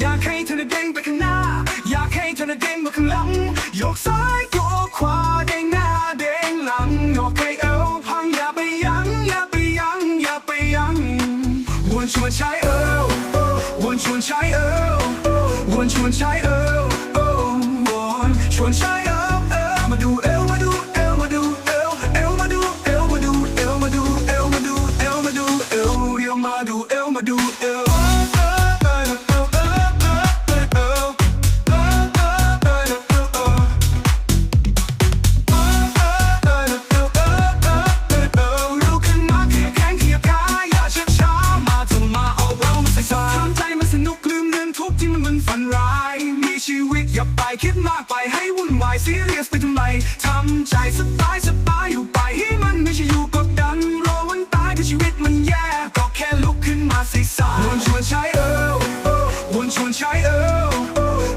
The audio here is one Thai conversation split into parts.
อยากให้เธอเด้งไปข้างหน้า อยากให้เธอเด้งมาข้างหลังยกซ้ายยกขวาเด้งหน้าเด้งหลังยกไปเอวพังอย่าไปยั้งอย่าไปยั้งอย่าไปยั้งวนชวนใช้เอววนชวนใช้เอววนชวนใช้เอววนชวนใช้เอวมาดูเอวมาดูเอวมาดูเอวเอวมาดูเอวมาดูเอวมาดูเอวมาดูเอวมาดูเอวมาดู ฝันร้าย มีชีวิตอย่าไปคิดมากไปให้วุ่นวายซีเรียสไปทำไมทำใจสบายสบายอยู่ไปให้มันไม่ใช่อยู่กดดันรอวันตายถ้าชีวิตมันแย่ก็แค่ลุกขึ้นมาใส่สายวนชวนใช้เออวนชวนใช้เออ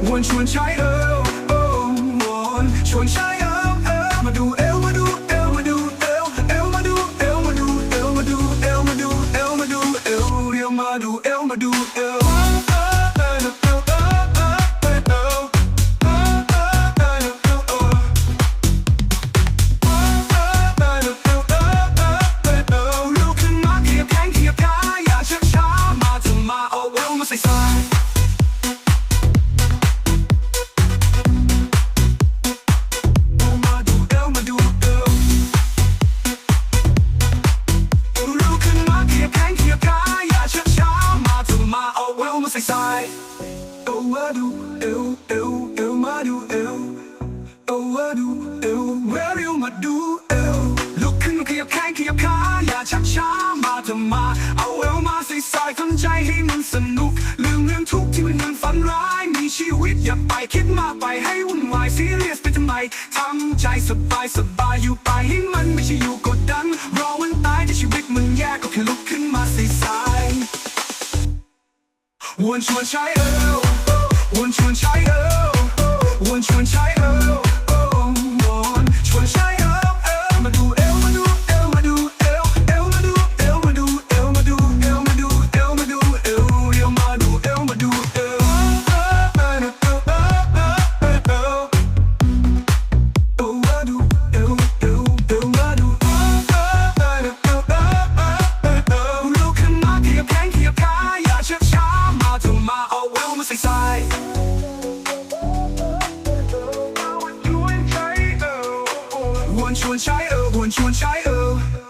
วนชวนใช้เออวนชวนใช้ เอวมาดูเอวเอวเอวมาดูเอวเอวมาดูเอวเร็วมาดูเอวลุกขึ้นขยับแข้งขยับขาอย่าชักช้ามาเถอะมาเอาเอวมาใส่ใสายทำใจให้มันสนุกลืมเรื่องทุกข์ที่มันมันฝันร้ายมีชีวิตอย่าไปคิดมากไปให้วุ่นวายซีเรียสไปทำไมทำใจสบายสบายอยู่ไปให้มันไม่ใช่อยู่กดดันรอวัน วนชวนใช้เอววน เอวมาใส่สายวนชวนใช้เออวนชวนใช้เออ